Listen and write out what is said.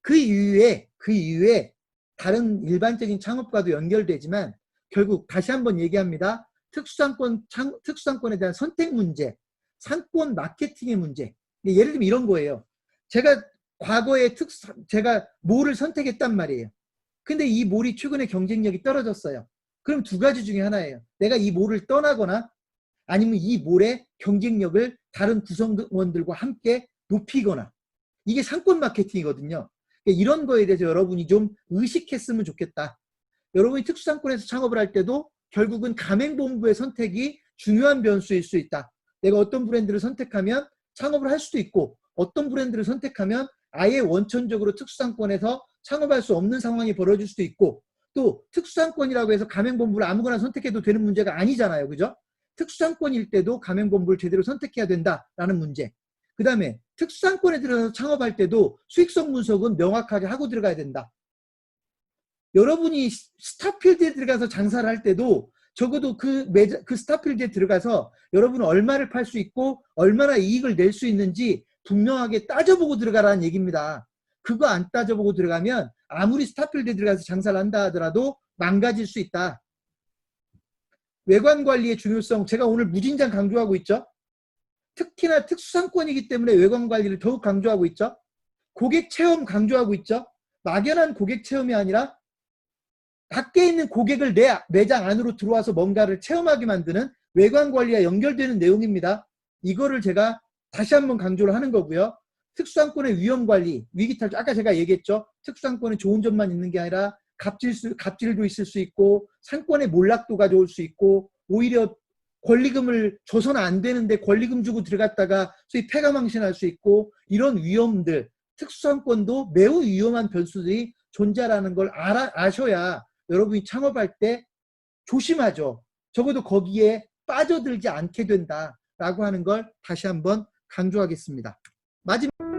그 이후에 그 이후에 다른 일반적인 창업과도 연결되지만 결국 다시 한번 얘기합니다. 특수상권 창, 특수상권에 대한 선택 문제, 상권 마케팅의 문제. 예를 들면 이런 거예요. 제가 과거에 특수 제가 몰을 선택했단 말이에요. 근데 이 몰이 최근에 경쟁력이 떨어졌어요. 그럼 두 가지 중에 하나예요. 내가 이 몰을 떠나거나 아니면 이 몰의 경쟁력을 다른 구성원들과 함께 높이거나 이게 상권 마케팅이거든요. 그러니까 이런 거에 대해서 여러분이 좀 의식했으면 좋겠다. 여러분이 특수상권에서 창업을 할 때도 결국은 가맹본부의 선택이 중요한 변수일 수 있다. 내가 어떤 브랜드를 선택하면 창업을 할 수도 있고 어떤 브랜드를 선택하면 아예 원천적으로 특수상권에서 창업할 수 없는 상황이 벌어질 수도 있고 또 특수상권이라고 해서 가맹본부를 아무거나 선택해도 되는 문제가 아니잖아요. 그죠? 특수상권일 때도 가맹본부를 제대로 선택해야 된다라는 문제. 그 다음에 특수상권에 들어서 창업할 때도 수익성 분석은 명확하게 하고 들어가야 된다. 여러분이 스타필드에 들어가서 장사를 할 때도 적어도 그 매장, 그 스타필드에 들어가서 여러분은 얼마를 팔 수 있고 얼마나 이익을 낼 수 있는지 분명하게 따져보고 들어가라는 얘기입니다. 그거 안 따져보고 들어가면 아무리 스타필드에 들어가서 장사를 한다 하더라도 망가질 수 있다. 외관 관리의 중요성 제가 오늘 무진장 강조하고 있죠. 특히나 특수상권이기 때문에 외관 관리를 더욱 강조하고 있죠. 고객 체험 강조하고 있죠. 막연한 고객 체험이 아니라 밖에 있는 고객을 내 매장 안으로 들어와서 뭔가를 체험하게 만드는 외관 관리와 연결되는 내용입니다. 이거를 제가 다시 한번 강조를 하는 거고요. 특수상권의 위험 관리, 위기 탈출. 아까 제가 얘기했죠. 특수상권은 좋은 점만 있는 게 아니라 갑질 수, 갑질도 있을 수 있고 상권의 몰락도 가져올 수 있고 오히려 권리금을 줘서는 안 되는데 권리금 주고 들어갔다가 소위 폐가망신할 수 있고 이런 위험들 특수상권도 매우 위험한 변수들이 존재라는 걸 알아, 아셔야 여러분이 창업할 때 조심하죠. 적어도 거기에 빠져들지 않게 된다라고 하는 걸 다시 한번 강조하겠습니다. 마지막